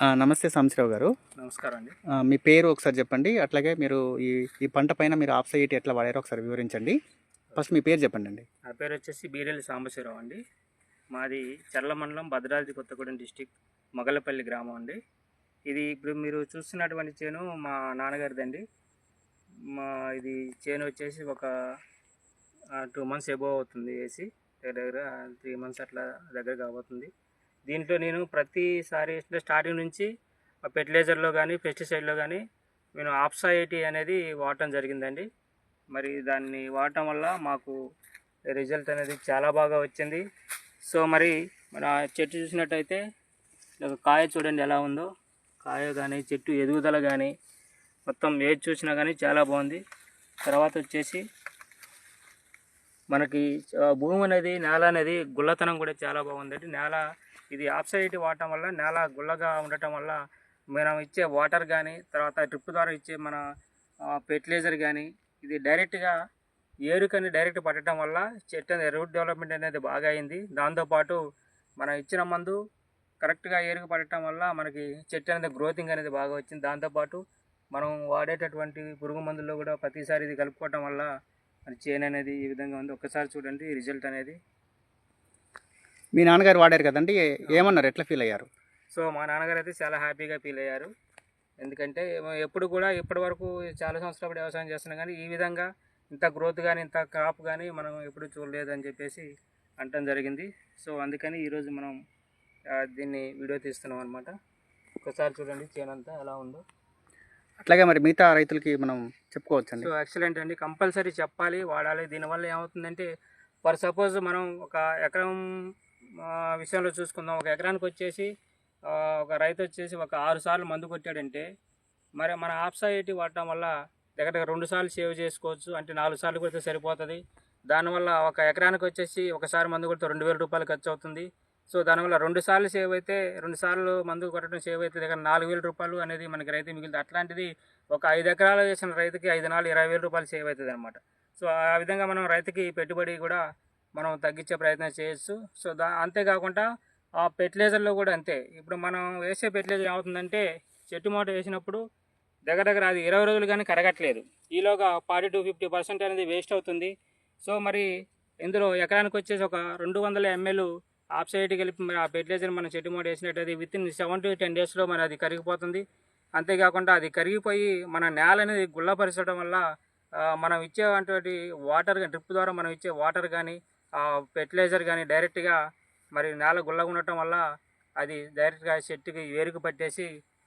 నమస్తే సాంబశివరావు గారు. నమస్కారం అండి. మీ పేరు ఒకసారి చెప్పండి. అట్లాగే మీరు ఈ ఈ పంట పైన మీరు ఆఫ్ సైట్ ఎట్లా వాడారో ఒకసారి వివరించండి. ఫస్ట్ మీ పేరు చెప్పండి అండి నా పేరు వచ్చేసి బీరెల్లి సాంబశివరావు అండి. మాది చర్ల మండలం భద్రాద్రి కొత్తగూడెం డిస్టిక్ మొగలపల్లి గ్రామం అండి. ఇది ఇప్పుడు మీరు చూస్తున్నటువంటి చేను మా నాన్నగారిదండి. మా ఇది చేను వచ్చేసి ఒక టూ మంత్స్ ఎబో అవుతుంది వేసి. దగ్గర దగ్గర త్రీ మంత్స్ అట్లా దగ్గర కాబోతుంది దీంట్లో నేను ప్రతిసారి స్టార్టింగ్ నుంచి ఫెర్టిలైజర్లో కానీ పెస్టిసైడ్లో కానీ నేను ఆప్సాయిటీ అనేది వాడటం జరిగిందండి. మరి దాన్ని వాడటం వల్ల మాకు రిజల్ట్ అనేది చాలా బాగా వచ్చింది. సో మరి మన చెట్టు చూసినట్టయితే కాయ చూడండి ఎలా ఉందో. కాయ కానీ చెట్టు ఎదుగుదల కానీ మొత్తం ఏది చూసినా కానీ చాలా బాగుంది. తర్వాత వచ్చేసి మనకి భూమి అనేది నేల అనేది గుల్లతనం కూడా చాలా బాగుందండి. నేల ఇది ఆప్సైడ్ వాడటం వల్ల నేల గుల్లగా ఉండటం వల్ల మనం ఇచ్చే వాటర్ కానీ తర్వాత డ్రిప్ ద్వారా ఇచ్చే మన ఫెర్టిలైజర్ కానీ ఇది డైరెక్ట్గా ఏరుకని డైరెక్ట్ పట్టడం వల్ల చెట్టు అనేది రూట్ డెవలప్మెంట్ అనేది బాగా అయింది. దాంతోపాటు మనం ఇచ్చిన మందు కరెక్ట్గా ఏరుకు పడటం వల్ల మనకి చెట్టు అనేది గ్రోతింగ్ అనేది బాగా వచ్చింది. దాంతోపాటు మనం వాడేటటువంటి పురుగు మందుల్లో కూడా ప్రతిసారి ఇది కలుపుకోవటం వల్ల మరి చేను అనేది ఈ విధంగా ఉంది. ఒక్కసారి చూడండి రిజల్ట్ అనేది. మీ నాన్నగారు వాడారు కదండి ఏమన్నారు ఎట్లా ఫీల్ అయ్యారు? సో మా నాన్నగారు అయితే చాలా హ్యాపీగా ఫీల్ అయ్యారు. ఎందుకంటే ఎప్పుడు కూడా ఇప్పటి వరకు చాలా సంవత్సరాలు వ్యవసాయం చేస్తున్నాం కానీ ఈ విధంగా ఇంత గ్రోత్ కానీ ఇంత క్రాప్ కానీ మనం ఎప్పుడు చూడలేదు అని చెప్పేసి అంటం జరిగింది. సో అందుకని ఈరోజు మనం దీన్ని వీడియో తీస్తున్నాం అనమాట ఒకసారి చూడండి చేనంతా ఎలా ఉందో. అట్లాగే మరి మిగతా రైతులకి మనం చెప్పుకోవచ్చండి. సో ఎక్సలెంట్ అండి. కంపల్సరీ చెప్పాలి. వాడాలి. దీనివల్ల ఏమవుతుందంటే ఫర్ సపోజ్ మనం ఒక ఎకరం విషయంలో చూసుకుందాం. ఒక ఎకరానికి వచ్చేసి ఒక రైతు వచ్చేసి ఒక ఆరు సార్లు మందు కొట్టాడంటే మరి మన ఆప్సాయిటీ వాడటం వల్ల దగ్గర దగ్గర రెండు సార్లు సేవ్ చేసుకోవచ్చు. అంటే నాలుగు సార్లు కొడితే సరిపోతుంది. దానివల్ల ఒక ఎకరానికి వచ్చేసి ఒకసారి మందు కొడితే రెండు వేల రూపాయలు ఖర్చు అవుతుంది సో దానివల్ల రెండు సార్లు సేవ్ అయితే రెండు సార్లు మందు కొట్టడం సేవ్ అయితే దగ్గర నాలుగు వేల రూపాయలు అనేది మనకి రైతు మిగిలితే అట్లాంటిది ఒక ఐదు ఎకరాలు చేసిన రైతుకి ఐదు నాలుగు ఇరవై వేల రూపాయలు సేవ్ అవుతుంది అనమాట సో ఆ విధంగా మనం రైతుకి పెట్టుబడి కూడా మనం తగ్గించే ప్రయత్నం చేయొచ్చు. సో దా అంతేకాకుండా ఆ ఫెర్టిలైజర్లో కూడా అంతే. ఇప్పుడు మనం వేసే ఫెర్టిలైజర్ ఏమవుతుందంటే చెట్టు మూట వేసినప్పుడు దగ్గర దగ్గర అది ఇరవై రోజులు కానీ కరగట్లేదు. ఈలోగా ఫార్టీ టు ఫిఫ్టీ పర్సెంట్ అనేది వేస్ట్ అవుతుంది. సో మరి ఇందులో ఎకరానికి వచ్చేసి ఒక రెండు వందల ఎంఎల్ ఆఫ్ సైడ్ కలిపి మరి ఆ ఫెర్టిలైజర్ మనం చెట్టు మూట వేసినట్టయితే within seven to ten డేస్లో మరి అది కరిగిపోతుంది. అంతేకాకుండా అది కరిగిపోయి మన నేల అనేది గుల్లపరచడం వల్ల మనం ఇచ్చేటువంటి వాటర్ డ్రిప్ ద్వారా మనం ఇచ్చే వాటర్ కానీ ఆ ఫెర్టిలైజర్ కానీ డైరెక్ట్గా మరి నేల గుల్లగా ఉండటం వల్ల అది డైరెక్ట్గా చెట్టుకి వేరుకు పట్టేసి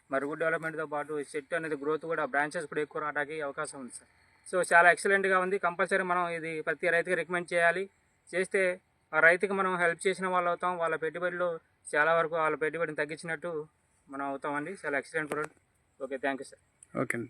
మరి గుడ్ డెవలప్మెంట్తో పాటు చెట్టు అనేది గ్రోత్ కూడా బ్రాంచెస్ కూడా ఎక్కువ రావడానికి అవకాశం ఉంది సార్. సో చాలా ఎక్సలెంట్గా ఉంది. కంపల్సరీ మనం ఇది ప్రతి రైతుకి రికమెండ్ చేయాలి. చేస్తే ఆ రైతుకి మనం హెల్ప్ చేసిన వాళ్ళు అవుతాం. వాళ్ళ పెట్టుబడిలో చాలా వరకు వాళ్ళ పెట్టుబడిని తగ్గించినట్టు మనం అవుతామండి. చాలా excellent product. Okay thank you sir. Okay అండి.